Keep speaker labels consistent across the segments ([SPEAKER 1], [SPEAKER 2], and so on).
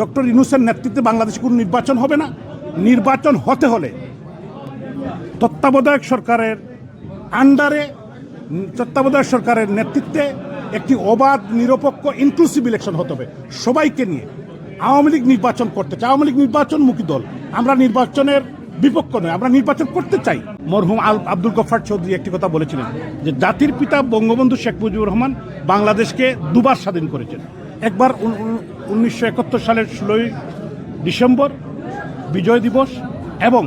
[SPEAKER 1] Doctor ইনুসের নেতৃত্বে বাংলাদেশে কোনো নির্বাচন হবে না। নির্বাচন হতে হলে তত্ত্বাবধায়ক সরকারের আন্ডারে, তত্ত্বাবধায়ক সরকারের নেতৃত্বে একটি অবাধ, নিরপেক্ষ ইনক্লুসিভ ইলেকশন হতে হবে। সবাইকে নিয়ে আওয়ামী লীগ নির্বাচন করতে চায় আওয়ামী লীগ নির্বাচনমুখী দল। আমরা নির্বাচনের বিপক্ষ নয়, আমরা নির্বাচন করতে চাই। মরহুম আল আব্দুল গফার চৌধুরী একটি কথা বলেছিলেন যে, জাতির পিতা বঙ্গবন্ধু শেখ মুজিবুর রহমান বাংলাদেশকে দুবার স্বাধীন করেছেন। একবার উনিশশো একাত্তর সালের ষোলোই ডিসেম্বর বিজয় দিবস এবং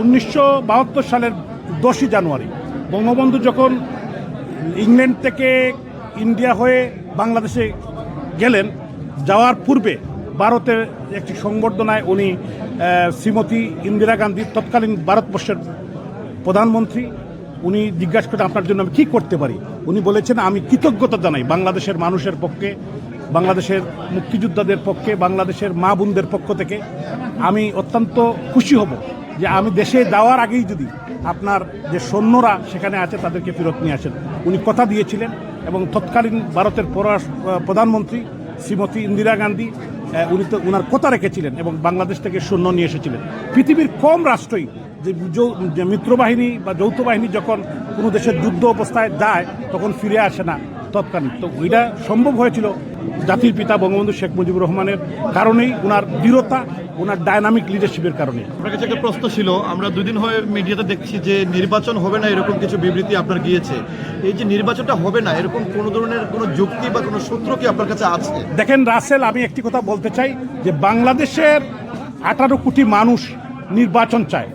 [SPEAKER 1] উনিশশো বাহাত্তর সালের দশই জানুয়ারি। বঙ্গবন্ধু যখন ইংল্যান্ড থেকে ইন্ডিয়া হয়ে বাংলাদেশে গেলেন, যাওয়ার পূর্বে ভারতের একটি সংবর্ধনায় উনি শ্রীমতী ইন্দিরা গান্ধী, তৎকালীন ভারতবর্ষের প্রধানমন্ত্রী, উনি জিজ্ঞাসা করেন আপনার জন্য আমি কী করতে পারি? উনি বলেছেন, আমি কৃতজ্ঞতা জানাই বাংলাদেশের মানুষের পক্ষে বাংলাদেশের মুক্তিযোদ্ধাদের পক্ষে, বাংলাদেশের মা বোনদের পক্ষ থেকে আমি অত্যন্ত খুশি হব যে আমি দেশে যাওয়ার আগেই যদি আপনার যে সৈন্যরা সেখানে আছে তাদেরকে ফেরত নিয়ে আসেন। উনি কথা দিয়েছিলেন এবং তৎকালীন ভারতের পররাষ্ট্র প্রধানমন্ত্রী শ্রীমতী ইন্দিরা গান্ধী উনি তো ওনার কথা রেখেছিলেন এবং বাংলাদেশ থেকে সৈন্য নিয়ে এসেছিলেন। পৃথিবীর কম রাষ্ট্রই যে মিত্রবাহিনী বা যৌথ বাহিনী যখন কোনো দেশের যুদ্ধ অবস্থায় যায়, তখন ফিরে আসে না। তৎকালীন তো ওইটা সম্ভব হয়েছিল জাতির পিতা বঙ্গবন্ধু শেখ মুজিবুর রহমানের কারণেই ওনার দৃঢ়তা ওনার ডায়নামিক লিডারশিপের কারণে।
[SPEAKER 2] আপনার কাছে একটা প্রশ্ন ছিল আমরা দুদিন হয়ে মিডিয়াতে দেখছি যে নির্বাচন হবে না এরকম কিছু বিবৃতি আপনার গিয়েছে। এই যে নির্বাচনটা হবে না এরকম কোনো ধরনের কোনো যুক্তি বা কোনো সূত্র কি আপনার কাছে আছে?
[SPEAKER 1] দেখেন রাসেল আমি একটি কথা বলতে চাই যে বাংলাদেশের আঠারো কোটি মানুষ নির্বাচন চায়।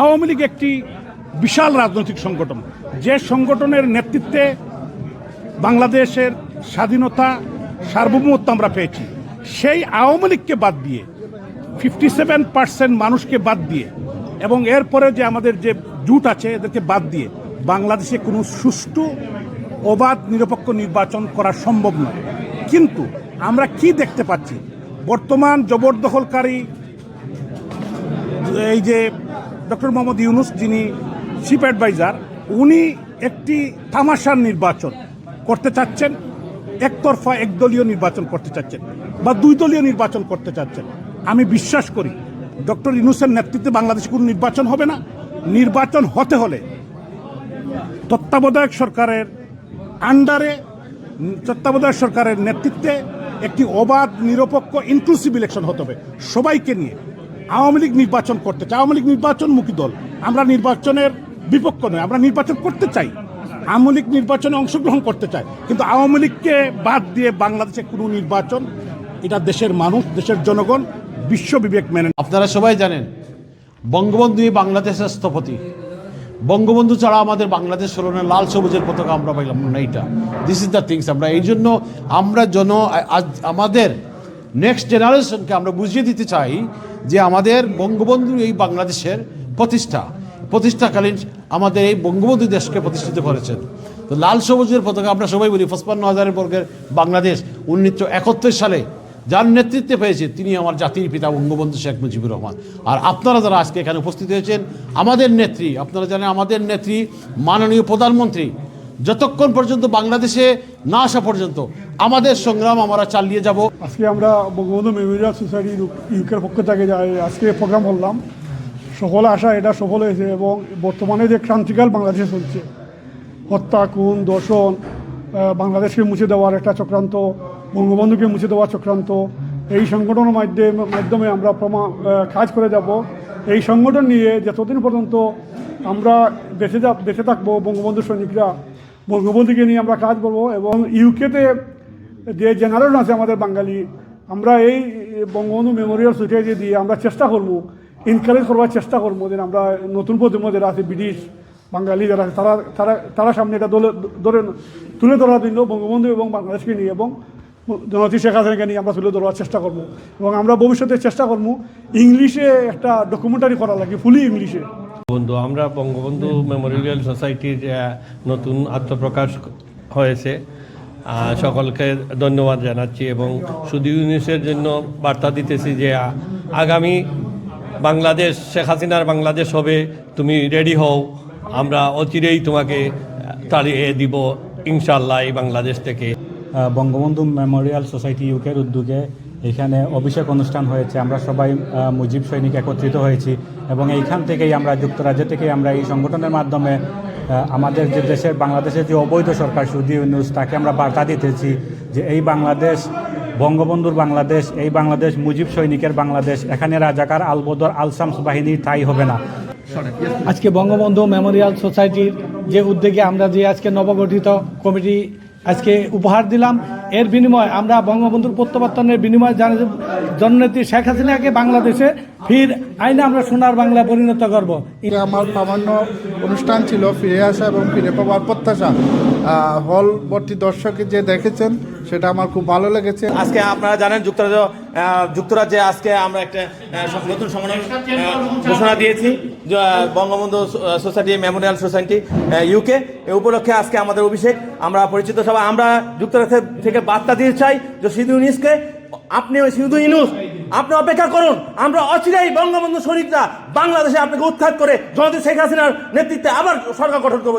[SPEAKER 1] আওয়ামী লীগ একটি বিশাল রাজনৈতিক সংগঠন। যে সংগঠনের নেতৃত্বে বাংলাদেশের স্বাধীনতা সার্বভৌমত্ব আমরা পেয়েছি। সেই আওয়ামী লীগকে বাদ দিয়ে ফিফটি সেভেন পার্সেন্ট মানুষকে বাদ দিয়ে এবং এরপরে যে আমাদের যে জুট আছে এদেরকে বাদ দিয়ে, বাংলাদেশে কোনো সুষ্ঠু, অবাধ, নিরপেক্ষ নির্বাচন করা সম্ভব নয়। কিন্তু আমরা কি দেখতে পাচ্ছি? বর্তমান জবরদখলকারী এই যে ডক্টর মোহাম্মদ ইউনুস যিনি চিফ অ্যাডভাইজার উনি একটি তামাশার নির্বাচন। করতে চাচ্ছেন, একতরফা একদলীয় নির্বাচন করতে চাচ্ছেন বা দুই দলীয় নির্বাচন করতে চাচ্ছেন। আমি বিশ্বাস করি, ডক্টর ইউনুসের নেতৃত্বে বাংলাদেশে কোনো নির্বাচন হবে না। নির্বাচন হতে হলে তত্ত্বাবধায়ক সরকারের আন্ডারে, তত্ত্বাবধায়ক সরকারের নেতৃত্বে একটি অবাধ, নিরপেক্ষ ইনক্লুসিভ ইলেকশন হতে হবে। সবাইকে নিয়ে আওয়ামী লীগ নির্বাচন করতে চায় আওয়ামী লীগ নির্বাচনমুখী দল। আমরা নির্বাচনের বিপক্ষ নয় আমরা নির্বাচন করতে চাই। আওয়ামী লীগ নির্বাচনে অংশগ্রহণ করতে চায়, কিন্তু আওয়ামী লীগকে বাদ দিয়ে বাংলাদেশে কোনো নির্বাচন, এটা দেশের মানুষ, দেশের জনগণ, বিশ্ব বিবেক মেনে
[SPEAKER 3] আপনারা সবাই জানেন বঙ্গবন্ধুই বাংলাদেশের স্থপতি। বঙ্গবন্ধু ছাড়া আমাদের বাংলাদেশ হলো না, লাল সবুজের পতাকা আমরা পাইলাম না এইটা দিস ইজ দ্য থিংস আমরা, এই জন্য আমরা জন, আজ আমাদের নেক্সট জেনারেশনকে আমরা বুঝিয়ে দিতে চাই যে আমাদের বঙ্গবন্ধু এই বাংলাদেশের প্রতিষ্ঠা। প্রতিষ্ঠাকালীন আমাদের এই বঙ্গবন্ধু দেশকে প্রতিষ্ঠিত করেছেন। তো লাল সবুজের পতাকা আমরা সবাই বলি, পঁচপান্ন হাজারের বর্গের বাংলাদেশ উনিশশো একাত্তর সালে যার নেতৃত্বে পেয়েছে তিনি আমার জাতির পিতা বঙ্গবন্ধু শেখ মুজিবুর রহমান। আর আপনারা যারা আজকে এখানে উপস্থিত হয়েছেন, আমাদের নেত্রী, আপনারা জানেন আমাদের নেত্রী, মাননীয় প্রধানমন্ত্রী, যতক্ষণ পর্যন্ত বাংলাদেশে না আসা পর্যন্ত আমাদের সংগ্রাম আমরা চালিয়ে যাব।
[SPEAKER 4] আজকে আমরা বঙ্গবন্ধু মেমোরিয়াল সোসাইটি ইউকের পক্ষ থেকে আজকে প্রোগ্রাম করলাম। সফল আশা, এটা সফল হয়েছে এবং বর্তমানে যে ক্রান্তিকাল বাংলাদেশে চলছে, হত্যা, খুন, দর্শন বাংলাদেশকে মুছে দেওয়ার একটা চক্রান্ত, বঙ্গবন্ধুকে মুছে দেওয়ার চক্রান্ত, এই সংগঠনের মাধ্যমে মাধ্যমে আমরা প্রমাণ কাজ করে যাব। এই সংগঠন নিয়ে যতদিন পর্যন্ত আমরা বেঁচে যা, বেঁচে থাকব, বঙ্গবন্ধু সৈনিকরা, বঙ্গবন্ধুকে নিয়ে আমরা কাজ করব এবং ইউকেতে যে জেনারেল আছে আমাদের বাঙালি, আমরা এই বঙ্গবন্ধু মেমোরিয়াল সোসাইটি দিয়ে আমরা চেষ্টা করব এনকারেজ করবার চেষ্টা করব, যে আমরা নতুন প্রজন্ম যারা আছে, ব্রিটিশ, বাঙালি যারা আছে, তারা তারা তারা সামনে এটা দলে, ধরে তুলে ধরার জন্য বঙ্গবন্ধু এবং বাংলাদেশকে নিয়ে এবং জনতি শেখ হাসিনাকে নিয়ে আমরা তুলে ধরার চেষ্টা করব। এবং আমরা ভবিষ্যতে চেষ্টা করব ইংলিশে একটা ডকুমেন্টারি করা লাগে ফুলি ইংলিশে।
[SPEAKER 5] বন্ধু, আমরা বঙ্গবন্ধু মেমোরিয়াল সোসাইটির নতুন আত্মপ্রকাশ হয়েছে। সকলকে ধন্যবাদ জানাচ্ছি এবং শুধু ইউনিসের জন্য বার্তা দিতেছি যে আগামী বাংলাদেশ, শেখ হাসিনার বাংলাদেশ হবে, তুমি রেডি হও, আমরা অচিরেই তোমাকে তাড়িয়ে দিব ইনশাল্লাহ এই বাংলাদেশ থেকে।
[SPEAKER 6] বঙ্গবন্ধু মেমোরিয়াল সোসাইটি ইউকের উদ্যোগে এখানে অভিষেক অনুষ্ঠান হয়েছে। আমরা সবাই মুজিব সৈনিক একত্রিত হয়েছি এবং এইখান থেকেই আমরা, যুক্তরাজ্য থেকেই আমরা এই সংগঠনের মাধ্যমে আমাদের যে দেশের, বাংলাদেশের যে অবৈধ সরকার সুদী নিউজ, তাকে আমরা বার্তা দিতেছি যে এই বাংলাদেশ বঙ্গবন্ধুর বাংলাদেশ, এই বাংলাদেশ মুজিব সৈনিকের বাংলাদেশ। এখানে রাজাকার আলবদর আলসামস বাহিনী ঠাই হবে না।
[SPEAKER 7] আজকে বঙ্গবন্ধু মেমোরিয়াল সোসাইটির যে উদ্যোগে আমরা যে আজকে নবগঠিত কমিটি আজকে উপহার দিলাম, এর বিনিময়ে আমরা বঙ্গবন্ধুর প্রত্যাবর্তনের বিনিময়ে জানি জননেত্রী শেখ হাসিনাকে বাংলাদেশে ফির আইনে আমরা সোনার বাংলা পরিণত করব।
[SPEAKER 8] এটা আমার সামান্য অনুষ্ঠান ছিল ফিরে আসা এবং ফিরে পাওয়ার প্রত্যাশা। হল ভর্তি দর্শক যে দেখেছেন সেটা আমার খুব ভালো লেগেছে।
[SPEAKER 9] আজকে আপনারা জানেন যুক্তরাজ্য যুক্তরাজ্যে আজকে আমরা একটা নতুন আহ, ঘোষণা দিয়েছি Bangabandhu society memorial society UK এ উপলক্ষে আজকে আমাদের অভিষেক। আমরা পরিচিত সবাই আমরা যুক্তরাজ্য থেকে বার্তা দিতে চাই যে সিধু ইউনিসকে আপনি ওই সিন্ধু ইনুস। আপনি অপেক্ষা করুন, আমরা অচিরাই বঙ্গবন্ধু শরীফরা বাংলাদেশে আপনাকে উৎখাত করে জনতা শেখ হাসিনার নেতৃত্বে আবার সরকার গঠন করব।